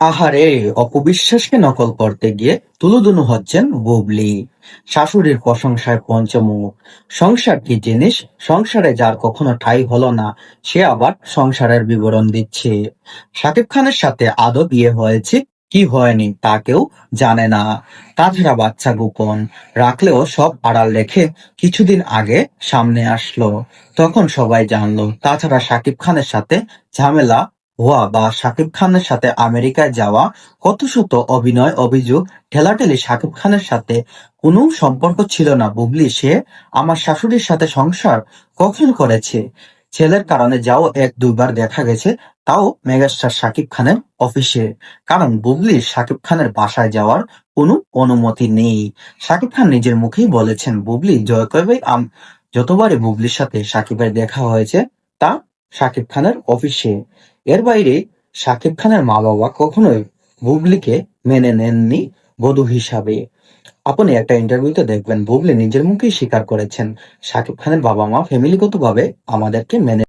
আহারে, অপবিশ্বাসকে নকল করতে গিয়ে তুলুদুনু হচ্ছেন বুবলি। শাশুড়ির প্রশংসায় পঞ্চমুখ সংসার কি জিনিস, সংসারে যার কখনো ঠাঁই হলো না, সে আবার সংসারের বিবরণ দিচ্ছে। শাকিব খানের সাথে আদৌ বিয়ে হয়েছে, কি হয়নি তা কেউ জানে না। তাছাড়া বাচ্চা গোপন, রাখলেও সব আড়াল রেখে কিছুদিন আগে সামনে আসলো। তখন সবাই জানলো, তাছাড়া শাকিব খানের সাথে ঝামেলা হওয়া বা শাকিব খানের সাথে আমেরিকায় যাওয়া কত শত অভিনয় অভিযোগ, ঠেলাঠেলি শাকিব খানের সাথে কোনো সম্পর্ক ছিল না। বুবলি, সে আমার শাশুড়ির সাথে সংসার কখন করেছে? ছেলের কারণে যাও এক দুইবার দেখা গেছে, তাও মেগাস্টার শাকিব খানের অফিসে। কারণ বুবলির শাকিব খানের বাসায় যাওয়ার কোনো অনুমতি নেই। শাকিব খান নিজের মুখেই বলেছেন, বুবলি জয় জয়কবে যতবারই বুবলির সাথে শাকিবের দেখা হয়েছে, তা শাকিব খানের অফিসে। এর বাইরে শাকিব খানের মা বাবা কখনোই বুবলিকে মেনে নেননি বধূ হিসাবে। আপনি একটা ইন্টারভিউতে দেখবেন বুবলি নিজের মুখেই স্বীকার করেছেন, শাকিব খানের বাবা মা ফ্যামিলিগতভাবে আমাদেরকে মেনে